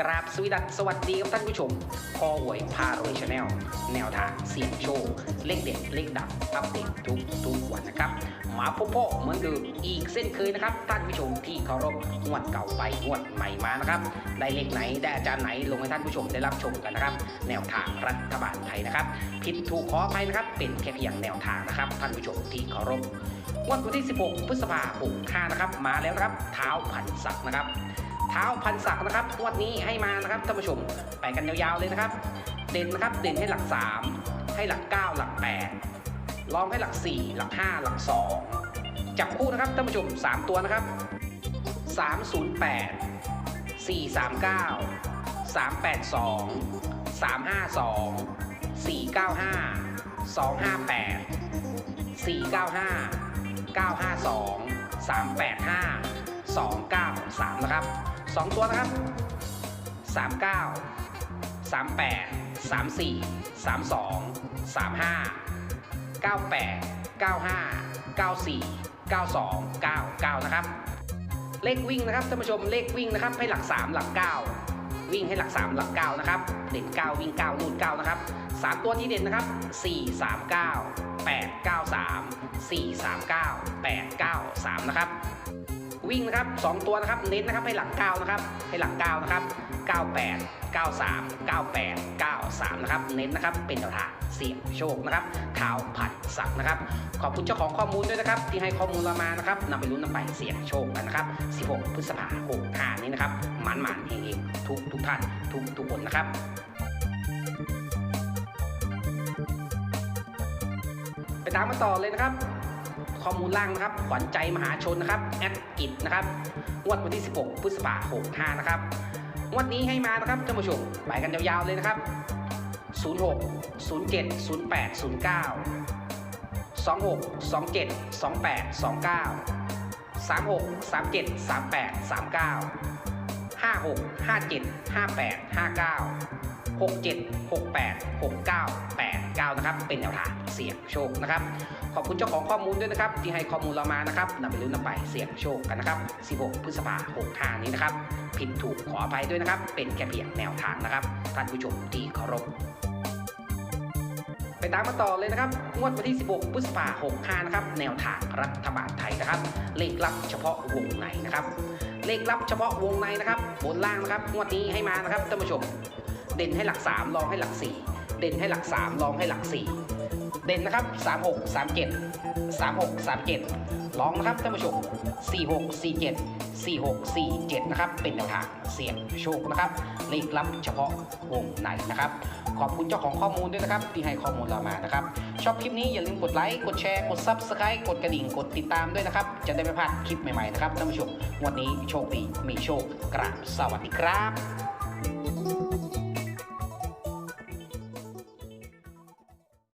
กราบสวีดัสสวัสดีครับท่านผู้ชมพอหวยพารวยชาแนลแนวทางเสี่ยงโชค เลขเด็ดเลขดับอัปเดตทุกทุกวันนะครับ มาพบพ่อเหมือนเดิมอีกเส้นเคยนะครับ ท่านผู้ชมที่เคารพงวดเก่าไปงวดใหม่มานะครับ ได้เลขไหนได้อาจารย์ไหนลงให้ท่านผู้ชมได้รับชมกันนะครับ แนวทางรัฐบาลไทยนะครับ ผิดถูกขออภัยนะครับ เป็นแค่เพียงแนวทางนะครับ ท่านผู้ชมที่เคารพวันที่ 16 พฤษภาคม65นะครับ มาแล้วครับเท้าพันศักนะครับ เท้าพันศักนะครับงวนี้ให้มานะครับท่านผู้ชมไปกันยาวๆเลยนะครับ เด่นนะครับเด่นให้หลัก 3 ให้หลัก 9 หลัก 8 ลองให้หลัก 4 หลัก 5 หลัก 2 จับคู่นะครับท่านผู้ชม 3 ตัวนะครับ 308 439 382 352 495 258 495 952 385 293 นะครับ 2 ตัวนะครับ 39 38 34 32 35 98 95 94 92 99 นะครับ เลขวิ่งนะครับท่านผู้ชมเลขวิ่งนะครับให้หลัก 3 หลัก 9 วิ่งให้หลัก 3 หลัก 9 นะครับ เด่น 9 วิ่ง 9 นู่น 9 นะครับ 3 ตัวที่เด่นนะครับ 4 3 9 8 9 3 4 3 9 8 9 3 นะครับ วิ่งนะครับ2ตัวนะครับเน้นนะครับให้หลัก9นะครับให้หลัก9นะครับ98 93 98 93นะครับเน้นนะครับเป็นแนวทางเสี่ยงโชคนะครับเท้าผัดสักนะครับ ขอบคุณเจ้าของข้อมูลด้วยนะครับ ที่ให้ข้อมูลเรามานะครับนำไปลุ้นนำไปเสี่ยงโชคกันนะครับ 16 พฤษภาคม5นี้นะครับหมันหมันเฮงๆทุกทุกท่านทุกทุกคนนะครับไปตามมาต่อเลยนะครับ ข้อมูลล่างนะครับขวัญใจมหาชนนะครับแอดกิจนะครับงวดวันที่ 16 พฤษภาคม65นะครับงวดนี้ให้มานะครับท่านผู้ชมไปกันยาวๆเลยนะครับ 06 07 08 09 26 27 28 29 36 37 38 39 56 57 58 59 67 68 69 89 นะครับ เป็นแนวทางเสี่ยงโชคนะครับ ขอบคุณเจ้าของข้อมูลด้วยนะครับ ที่ให้ข้อมูลเรามานะครับนำไปลุ้นนำไปเสี่ยงโชคกันนะครับ 16 พฤษภาคม65 นี้นะครับ ผิดถูกขออภัยด้วยนะครับ เป็นแค่เพียงแนวทางนะครับ ท่านผู้ชมที่เคารพไปตามมาต่อเลยนะครับ งวดวันที่ 16 พฤษภาคม 65 นะครับ แนวทางรัฐบาลไทยนะครับ เลขลับเฉพาะวงในนะครับ เลขลับเฉพาะวงในนะครับ บนล่างนะครับ งวดนี้ให้มานะครับท่านผู้ชม เด่นให้หลัก 3 รองให้หลัก 4 เด่นให้หลัก 3 รองให้หลัก 4 เด่นนะครับ 36 37 36 37 รองนะครับท่านผู้ชม 46 47 46 47 นะครับ เป็นแนวทางเสี่ยงโชคนะครับ เลขลับเฉพาะวงในนะครับ ขอบคุณเจ้าของข้อมูลด้วยนะครับ ที่ให้ข้อมูลเรามานะครับ ชอบคลิปนี้อย่าลืมกดไลค์ กดแชร์ กด Subscribe กดกระดิ่ง กดติดตามด้วยนะครับ จะได้ไม่พลาดคลิปใหม่ๆนะครับท่านผู้ชม วันนี้โชคดี มีโชค กราบสวัสดีครับ